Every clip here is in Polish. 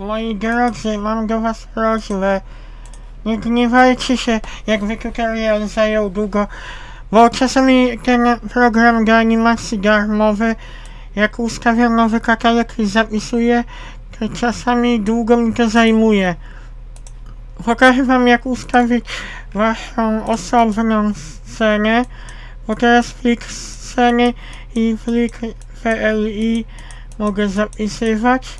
moi drodzy, mam do was prośbę. Nie gniewajcie się, jakby tutorial zajął długo, bo czasami ten program do animacji darmowy, jak ustawiam nowy katalog i zapisuję, to czasami długo mi to zajmuje. Pokażę wam jak ustawić waszą osobną scenę, bo teraz plik sceny i plik PLI mogę zapisywać,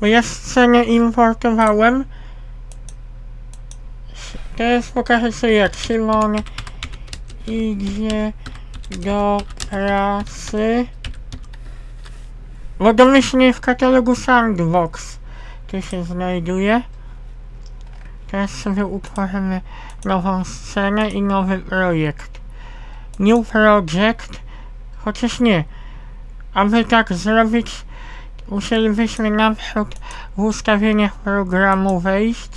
bo ja scenę importowałem. Teraz pokażę sobie jak Szymon idzie do pracy. Bo domyślnie w katalogu Sandbox tu się znajduje. Teraz sobie utworzymy nową scenę i nowy projekt. New Project, chociaż nie. Aby tak zrobić, musielibyśmy naprzód w ustawieniach programu wejść,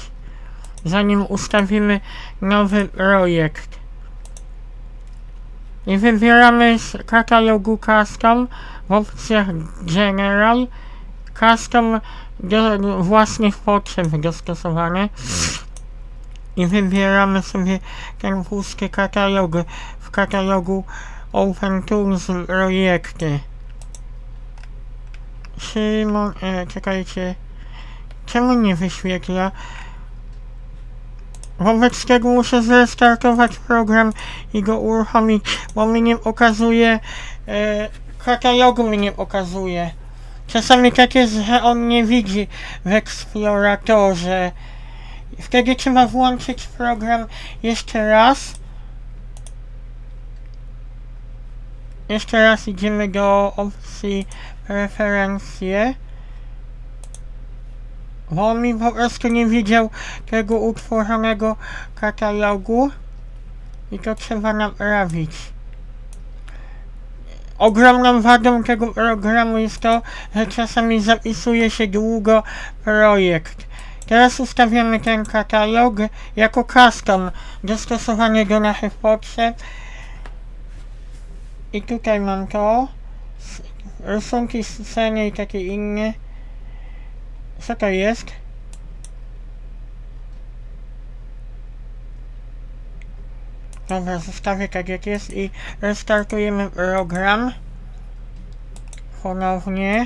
zanim ustawimy nowy projekt. I wybieramy z katalogu Custom w opcjach General Custom do własnych potrzeb dostosowane i wybieramy sobie ten pusty katalog w katalogu Open Tools projekty. Szymon, e, czekajcie, czemu nie wyświetla? Wobec tego muszę zrestartować program i go uruchomić, bo mi nie pokazuje, e, katalogu mi nie pokazuje. Czasami tak jest, że on nie widzi w eksploratorze. Wtedy trzeba włączyć program jeszcze raz. Jeszcze raz idziemy do opcji preferencje. Bo on mi po prostu nie widział tego utworzonego katalogu. I to trzeba naprawić. Ogromną wadą tego programu jest to, że czasami zapisuje się długo projekt. Teraz ustawiamy ten katalog jako custom, dostosowany do naszych potrzeb. I tutaj mam to. Rysunki, sceny i takie inne. Co to jest? Dobra, zostawię tak jak jest i restartujemy program. Ponownie.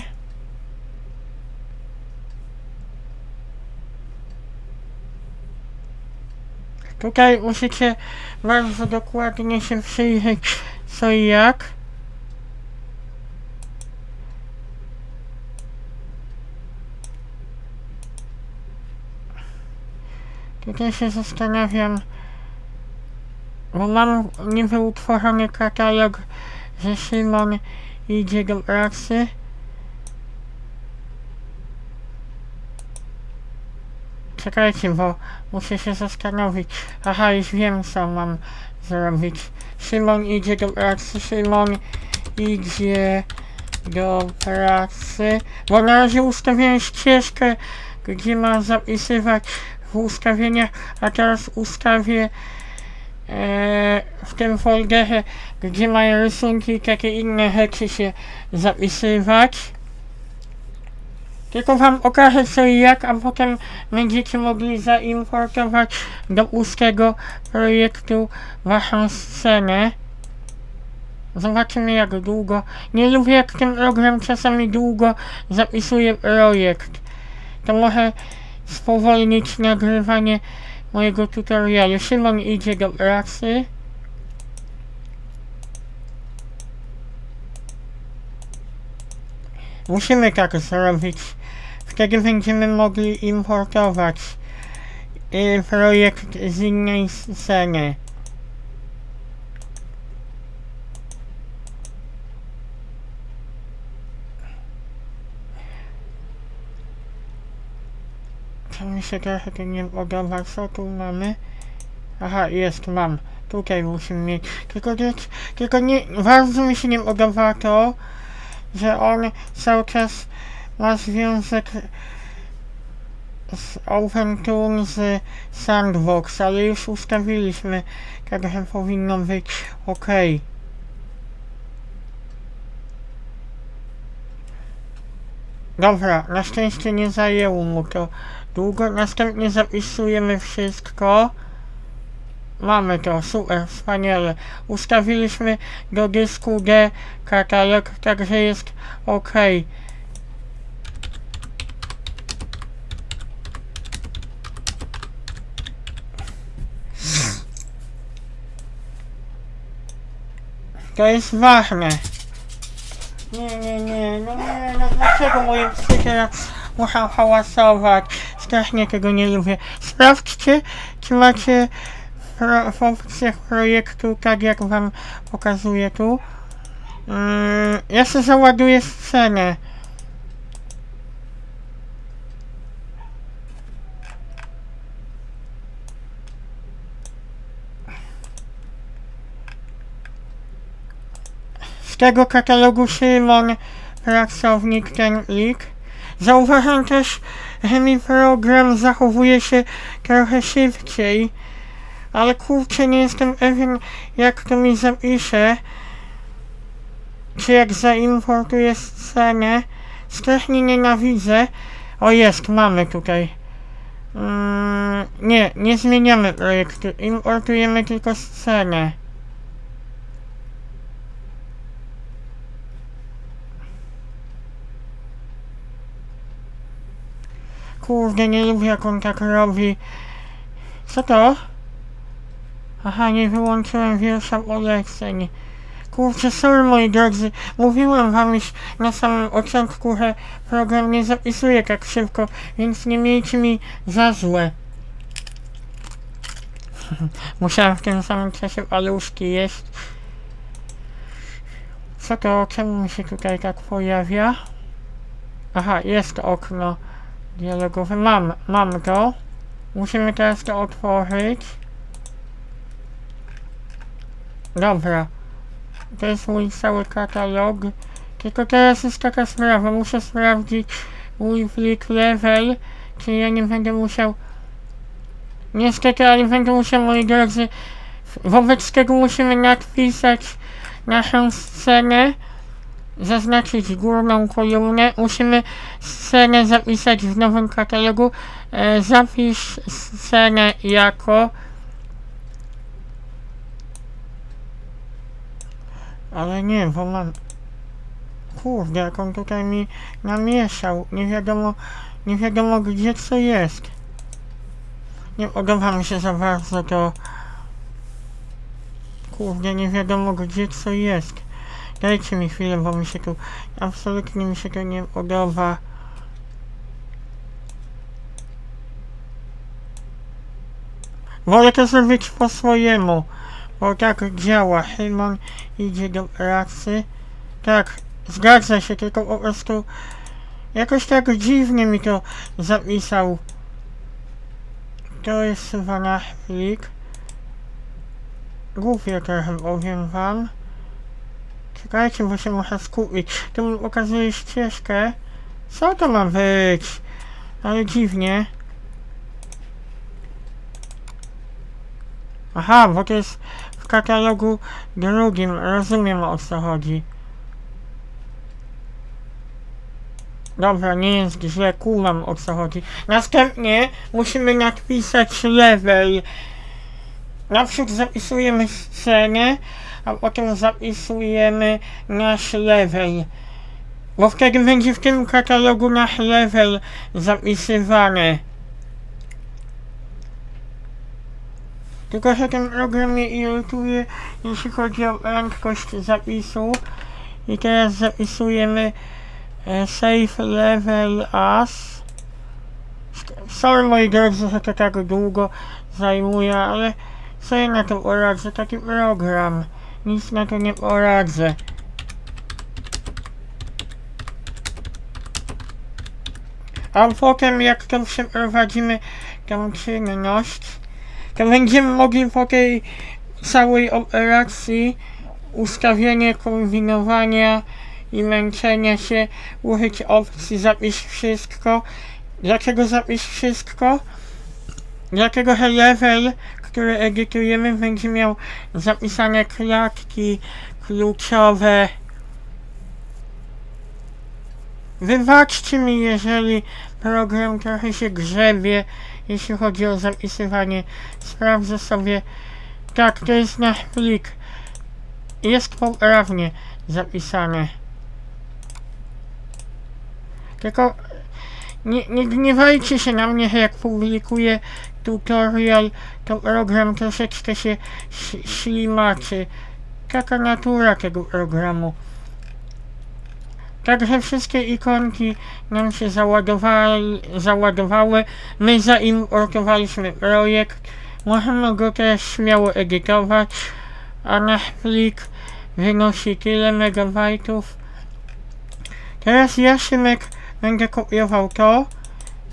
Tutaj musicie bardzo dokładnie się przyjrzeć co i jak. Tutaj się zastanawiam, bo mam niby utworzony katalog, że Szymon idzie do pracy. Czekajcie, bo muszę się zastanowić. Aha, już wiem co mam zrobić. Szymon idzie do pracy, Szymon idzie do pracy. Bo na razie ustawiłem ścieżkę, gdzie ma zapisywać w ustawieniach, a teraz ustawię e, w tym folderze, gdzie mają rysunki i takie inne rzeczy się zapisywać. Tylko wam pokażę co i jak, a potem będziecie mogli zaimportować do pustego projektu waszą scenę. Zobaczymy jak długo. Nie lubię jak ten program czasami długo zapisuje projekt. To może spowolnić nagrywanie mojego tutorialu. Szymon idzie do pracy. Musimy tak zrobić. Wtedy będziemy mogli importować y, projekt z innej sceny. To mi się trochę to nie podoba. Co tu mamy? Aha, jest, mam. Tutaj musimy mieć. Tylko, tylko nie, bardzo mi się nie podoba to, że on cały czas ma związek z OpenTool z Sandbox, ale już ustawiliśmy, także powinno być ok. Dobra, na szczęście nie zajęło mu to długo. Następnie zapisujemy wszystko. Mamy to, super, wspaniale. Ustawiliśmy do dysku D katalog, także jest ok. To jest ważne. Nie, nie, nie, no nie, no dlaczego moje psy teraz muszą hałasować? Strasznie tego nie lubię. Sprawdźcie, czy macie pro, opcjach projektu, tak jak wam pokazuję tu. Yy, ja sobie załaduję scenę. Z tego katalogu Szymon pracownik ten lik. Zauważam też, że mi program zachowuje się trochę szybciej. Ale kurczę, nie jestem pewien jak to mi zapisze. Czy jak zaimportuję scenę. Strasznie nienawidzę. O jest, mamy tutaj. Mm, nie, nie zmieniamy projektu. Importujemy tylko scenę. Kurde, nie lubię jak on tak robi. Co to? Aha, nie wyłączyłem wiersza poleceń. Kurczę, sorry moi drodzy, mówiłem wam już na samym początku, że program nie zapisuje tak szybko, więc nie miejcie mi za złe. Musiałem w tym samym czasie paluszki jeść. Co to? Czemu mi się tutaj tak pojawia? Aha, jest okno dialogowe. Mam, mam to. Musimy teraz to otworzyć. Dobra. To jest mój cały katalog. Tylko teraz jest taka sprawa. Muszę sprawdzić mój plik level. Czy ja nie będę musiał... Niestety, ale będę musiał, moi drodzy... Wobec tego musimy napisać naszą scenę. Zaznaczyć górną kolumnę. Musimy scenę zapisać w nowym katalogu. E, zapisz scenę jako... Ale nie, bo mam... Kurde, jak on tutaj mi namieszał. Nie wiadomo, nie wiadomo gdzie co jest. Nie podoba mi się za bardzo to... Kurde, nie wiadomo gdzie co jest. Dajcie mi chwilę, bo mi się tu... Absolutnie mi się to nie podoba. Wolę to zrobić po swojemu. Bo tak działa. Szymon idzie do pracy. Tak, zgadza się, tylko po prostu jakoś tak dziwnie mi to zapisał. To jest nasz plik. Głupie trochę powiem wam. Czekajcie, bo się muszę skupić. Tu mi pokazuje ścieżkę. Co to ma być? Ale dziwnie. Aha, bo to jest w katalogu drugim. Rozumiem o co chodzi. Dobra, nie jest źle, kumam o co chodzi. Następnie musimy napisać level. Naprzód zapisujemy scenę, a potem zapisujemy nasz level. Bo wtedy będzie w tym katalogu nasz level zapisywany. Tylko, że ten program mnie irytuje, jeśli chodzi o prędkość zapisu. I teraz zapisujemy e, save level as. Sorry moi drodzy, że to tak długo zajmuje, ale co ja na to poradzę? Taki program. Nic na to nie poradzę. A potem jak to przeprowadzimy tą czynność, to będziemy mogli po tej całej operacji ustawienie kombinowania i męczenia się użyć opcji zapisz wszystko. Dlaczego zapisz wszystko? Dlatego, że level, który edytujemy będzie miał zapisane klatki kluczowe Wybaczcie mi, jeżeli program trochę się grzebie, jeśli chodzi o zapisywanie. Sprawdzę sobie. Tak, to jest nasz plik. Jest poprawnie zapisane. Tylko nie, nie gniewajcie się na mnie, jak publikuję tutorial, to program troszeczkę się ślimaczy. Taka natura tego programu. Także wszystkie ikonki nam się załadowały. My zaimportowaliśmy projekt. Możemy go teraz śmiało edytować, a nasz plik wynosi tyle megabajtów. Teraz ja, Szymek, będę kopiował to,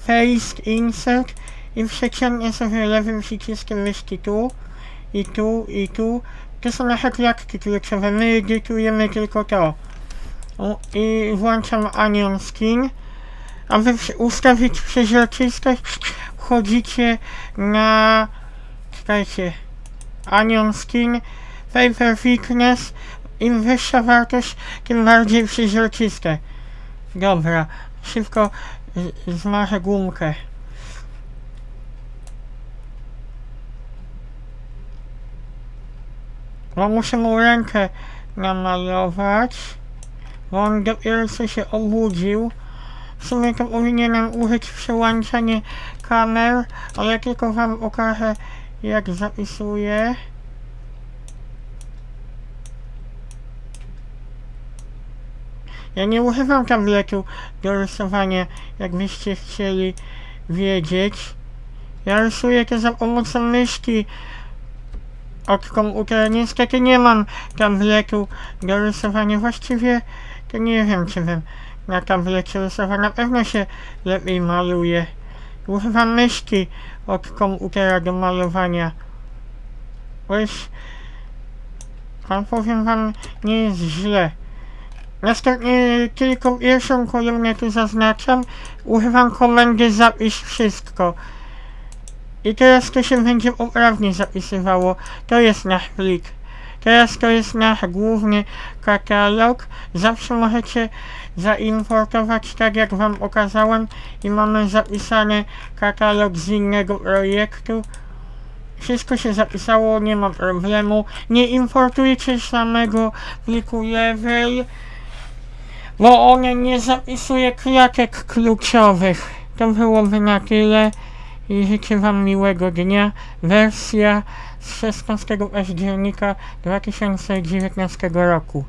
Face Insert i przeciągnę sobie lewym przyciskiem myszki tu, i tu, i tu. To są nasze klatki kluczowe, my edytujemy tylko to. O, I włączam Anion Skin. Aby ustawić przeźroczystość, wchodzicie na... Czekajcie. Anion Skin, Paper Thickness. Im wyższa wartość, tym bardziej przeźroczyste. Dobra, szybko zmarzę gumkę. Bo muszę mu rękę namalować. Bo on dopiero co się obudził. W sumie to powinienem użyć przełączenie kamer, ale tylko wam pokażę jak zapisuję. Ja nie używam tabletu do rysowania, jakbyście chcieli wiedzieć. Ja rysuję to za pomocą myszki od komputera. Niestety nie mam tabletu do rysowania. Właściwie to nie wiem, czy bym na tablecie rysował. Na pewno się lepiej maluje. Używam myszki od komputera do malowania. Bo już, a powiem wam, nie jest źle. Następnie tylko pierwszą kolumnę tu zaznaczam. Używam komendy zapisz wszystko. I teraz to się będzie poprawnie zapisywało. To jest nasz plik. Teraz to jest nasz główny katalog. Zawsze możecie zaimportować tak jak wam pokazałem i mamy zapisany katalog z innego projektu. Wszystko się zapisało, nie ma problemu. Nie importujcie samego pliku level, bo on nie zapisuje klatek kluczowych. To byłoby na tyle i życzę Wam miłego dnia. Wersja z 16 października 2019 roku.